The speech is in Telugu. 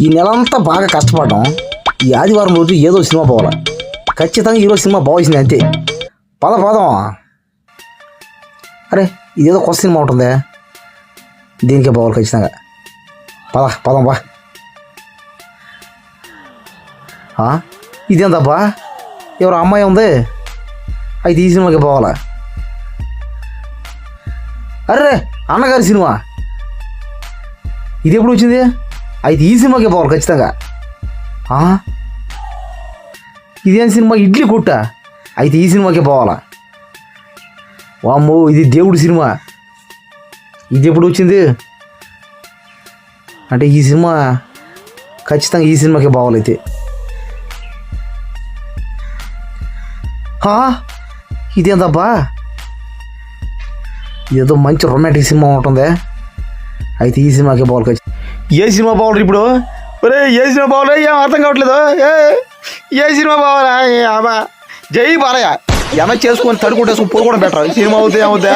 ఈ నెలంతా బాగా కష్టపడ్డాం. ఈ ఆదివారం రోజు ఏదో సినిమా పోవాలి. ఖచ్చితంగా ఈరోజు సినిమా బాగుంది అంతే. పద పదం అరే ఇదేదో కొత్త సినిమా ఉంటుందే. దీనికే పోవాలి ఖచ్చితంగా. పద పదం బా. ఇదేందబ్బా? ఎవరు అమ్మాయి ఉంది. అయితే ఈ సినిమాకి పోవాలా? అరే అన్నగారి సినిమా. ఇది ఎప్పుడు వచ్చింది? అయితే ఈ సినిమాకి పోవాలి ఖచ్చితంగా. ఆ? ఇదేం సినిమా? ఇడ్లీ కుట్ట. అయితే ఈ సినిమాకి పోవాలా? వామ్మో ఇది దేవుడి సినిమా. ఇది ఎప్పుడు వచ్చింది? అంటే ఈ సినిమా ఖచ్చితంగా ఈ సినిమాకి పోవాలైతే హా? ఇదేందబ్బా? ఇదేదో మంచి రొమాంటిక్ సినిమా ఉంటుంది. అయితే ఈ సినిమాకి పోవాలి ఖచ్చితంగా. ఏ సినిమా పోవాలి ఇప్పుడు? ఒరే ఏ సినిమా పోవాలి ఏం అర్థం కావట్లేదు? ఏ ఏ సినిమా పోవాలా ఏ జై బాలయ్య. ఏమైనా చేసుకొని తడుకుంటేసుకొని పోకుండా బెటర్? సినిమా అవుతాయి ఏమవుతాయి